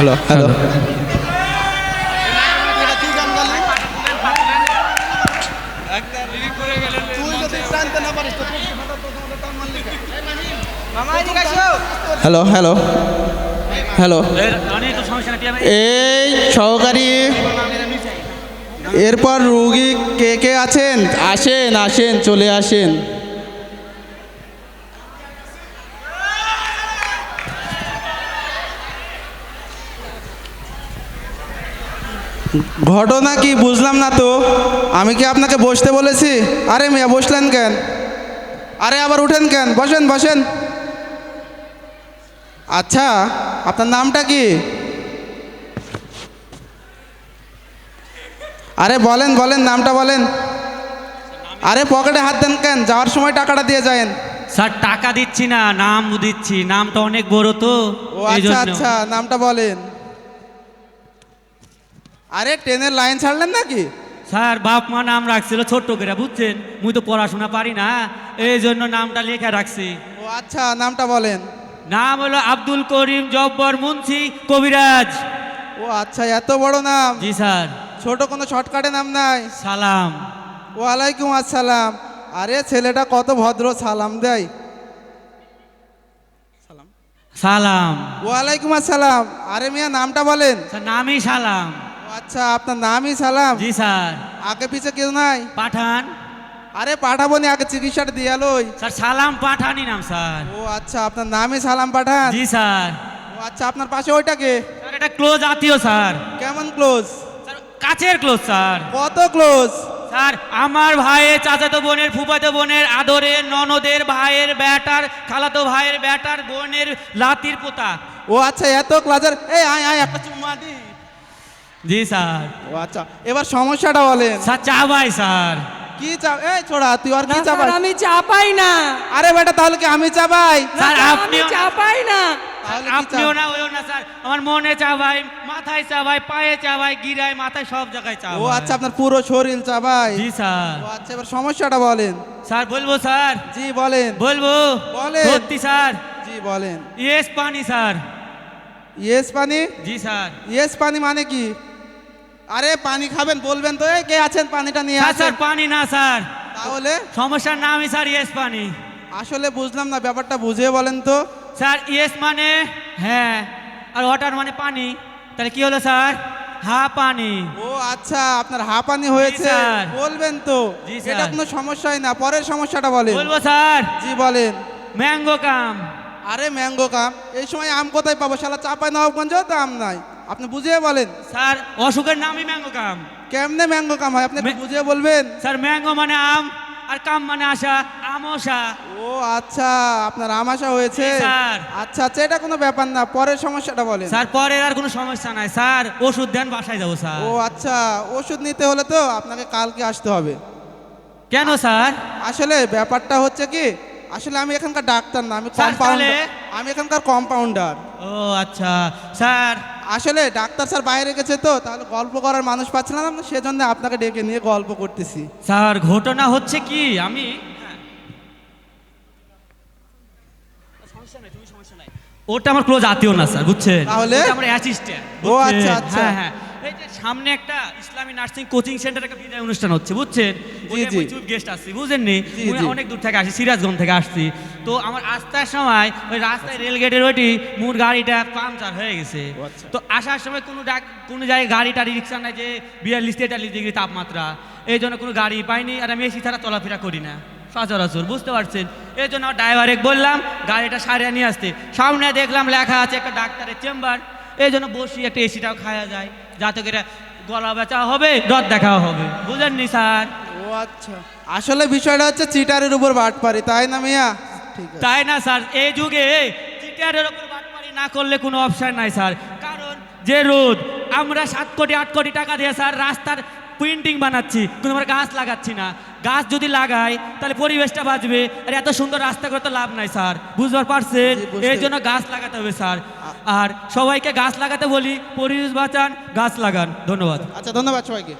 Hello hello. Hello hello. Hello. এই সহকারী। এরপর রুগী কে কে আছেন? আসেন আসেন, চলে আসেন। ঘটনা কি বুঝলাম না তো? আমি কি আপনাকে বসতে বলেছি? আরে মিয়া বসলেন কেন? আরে আবার উঠেন কেন? বসেন বসেন। আচ্ছা আপনার নামটা কি? আরে বলেন বলেন নামটা বলেন। আরে পকেটে হাত দেন কেন? যাওয়ার সময় টাকাটা দিয়ে যায়েন। স্যার টাকা দিচ্ছি না নাম দিচ্ছি। নামটা অনেক বড় তো ও আচ্ছা আচ্ছা নামটা বলেন। আরে ট্রেনের লাইন ছাড়লেন নাকি? স্যার বাপ মা নাম রাখছিল ছোট্ট করে বুঝছেন? মুই তো পড়াশোনা পারি না এই জন্য নামটা লেখা রাখছি। ও আচ্ছা নামটা বলেন। নাম হলো আব্দুল করিম জব্বর মুন্সি কবিরাজ। ও আচ্ছা এত বড় নাম? জি স্যার। ছোট কোনো শর্টকাটে নাম নাই? সালাম। ওয়ালাইকুম আসসালাম। আরে ছেলেটা কত ভদ্র সালাম দেয়। সালাম। সালাম ওয়ালাইকুম আসসালাম। আরে মিয়া নামটা বলেন। স্যার নামই সালাম। আচ্ছা আপনার নামই সালাম। জি স্যার। আগে পিছে কেউ নাই? পাঠান। আরে পাঠাবো নি আগে চিকিৎসাটা দিয়ে আলোই। স্যার সালাম পাঠানি নাম স্যার। ও আচ্ছা আপনার নামই সালাম পাঠান? জি স্যার। ও আচ্ছা আপনার পাশে ওইটাকে স্যার এটা ক্লোজ আত্মীয় স্যার। কেমন ক্লোজ? স্যার কাছের ক্লোজ স্যার। কত ক্লোজ? স্যার আমার ভাইয়ের চাচাতো বোনের ফুফাতো বোনের আদরের ননদের ভাইয়ের ব্যাটার খালাতো ভাইয়ের ব্যাটার বোনের লাতির পোতা। ও আচ্ছা এত ক্লাজের এই আয় আয় একটা চুম্মা দি। জি স্যার। ও আচ্ছা। এবার সমস্যাটা বলেন। স্যার চা ভাই স্যার। কি চা? এই ছোড়া তুই আর কি না, চাবাই স্যার, আমি চা পাই না। আরে বেটা তাহলে কি আমি চাবাই না, স্যার, আপনি চা পাই না। আপনিও না ওইও না স্যার। আমার মনে চা ভাই মাথায় চা ভাই পায়ে চা ভাই গিরায় মাথায় সব জায়গায় চা ও আচ্ছা আপনার পুরো শরীর চাবাই জি স্যার। ও আচ্ছা এবার সমস্যাটা বলেন। স্যার বলব স্যার? জি বলেন। বলব? বলেন। সত্যি স্যার? জি বলেন। ইয়েস পানি স্যার। ইয়েস পানি? জি স্যার। ইয়েস পানি মানে কি? আরে পানি খাবেন বলবেন তো কে আছেন? পানিটা নিয়ে স্যার স্যার পানি না স্যার। তাহলে? সমস্যার নামই স্যার ইয়েস পানি। আসলে বুঝলাম না ব্যাপারটা বুঝিয়ে বলেন তো। স্যার ইয়েস মানে? হ্যাঁ। আর ওয়াটার মানে পানি। তাহলে কি হলো স্যার? হা পানি। ও আচ্ছা আপনার হা পানি হয়েছে। বলবেন তো। এটা। কোনো সমস্যাই না। পরের সমস্যাটা বলেন। বলব স্যার। জি বলেন। ম্যাঙ্গো কাম। আরে ম্যাঙ্গো কাম। এই সময় আম কোথায় পাবো? শালা চাপাই নবাবগঞ্জেও তো আম নাই। আপনি বুঝিয়ে বলেন। স্যার অসুখের নামই ম্যাঙ্গো কাম। কেমনে ম্যাঙ্গো কাম হয়? আপনি বুঝিয়ে বলবেন। স্যার ম্যাঙ্গো মানে আম আর কাম মানে আশা আমশা ও আচ্ছা আপনার আমাশা হয়েছে। স্যার। আচ্ছা আচ্ছা এটা কোনো ব্যাপার না পরের সমস্যাটা বলেন। স্যার পরের আর কোনো সমস্যা নাই। স্যার ওষুধ দেন বাসায় যাব স্যার। ও আচ্ছা ওষুধ নিতে হলে তো আপনাকে কালকে আসতে হবে। কেন স্যার? আসলে ব্যাপারটা হচ্ছে কি আসলে আমি এখানকার ডাক্তার না আমি কম্পাউন্ডার আমি এখানকার কম্পাউন্ডার ও আচ্ছা। স্যার। আসলে ডাক্তার স্যার বাইরে গেছে তো তাহলে গল্প করার মানুষ পাচ্ছিলাম না সেজন্য আপনাকে ডেকে নিয়ে গল্প করতেছি। স্যার ঘটনা হচ্ছে কি? আমি ওটা আমার ক্লোজ আত্মীয় না স্যার বুঝছেন? তাহলে? আমার অ্যাসিস্ট্যান্ট ও, আচ্ছা, আচ্ছা। হ্যাঁ হ্যাঁ। এই যে সামনে একটা ইসলামী নার্সিং কোচিং সেন্টার একটা বিদায় অনুষ্ঠান হচ্ছে বুঝছেন। চুপ গেস্ট আসছি বুঝেননি? অনেক দূর থেকে আসি সিরাজগঞ্জ থেকে আসছি। তো আমার আসার সময় ওই রাস্তায় রেল গেটের ওইটি মোর গাড়িটা পাংচার হয়ে গেছে। আচ্ছা। তো আসার সময় কোনো ডাক কোনো জায়গায় গাড়ি টাড়ি রিক্সা নাই যে বিয়াল্লিশ তেতাল্লিশ ডিগ্রি তাপমাত্রা। এই জন্য কোনো গাড়ি পাইনি আর আমি এসি ছাড়া চলাফেরা করি না। সচরাচর বুঝতে পারছেন? এই জন্য ড্রাইভারে বললাম গাড়িটা সারিয়ে নিয়ে আসতে। সামনে দেখলাম লেখা আছে একটা ডাক্তারের চেম্বার। এই জন্য বসি একটা এসিটাও খাওয়া যায়। যাতে করে গলা বেচা হবে রদ দেখাও হবে। বুঝেননি স্যার? ও আচ্ছা। আসলে বিষয়টা হচ্ছে চিটারের উপর বাট পারি তাই না মিয়া? তাই না স্যার? এই যুগে চিটারের ওপর বাটপারি না করলে কোনো অপশন নাই স্যার। কারণ যে রোদ আমরা সাত কোটি আট কোটি টাকা দিয়ে স্যার রাস্তার প্রিন্টিং বানাচ্ছি কিন্তু আমরা গাছ লাগাচ্ছি না। গাছ যদি লাগাই তাহলে পরিবেশটা বাঁচবে। আর এত সুন্দর রাস্তা করে তো লাভ নাই স্যার। বুঝবার পারছেন? এর এই জন্য গাছ লাগাতে হবে স্যার। আর সবাইকে গাছ লাগাতে বলি পরিবেশ বাঁচান গাছ লাগান। ধন্যবাদ। আচ্ছা ধন্যবাদ সবাইকে।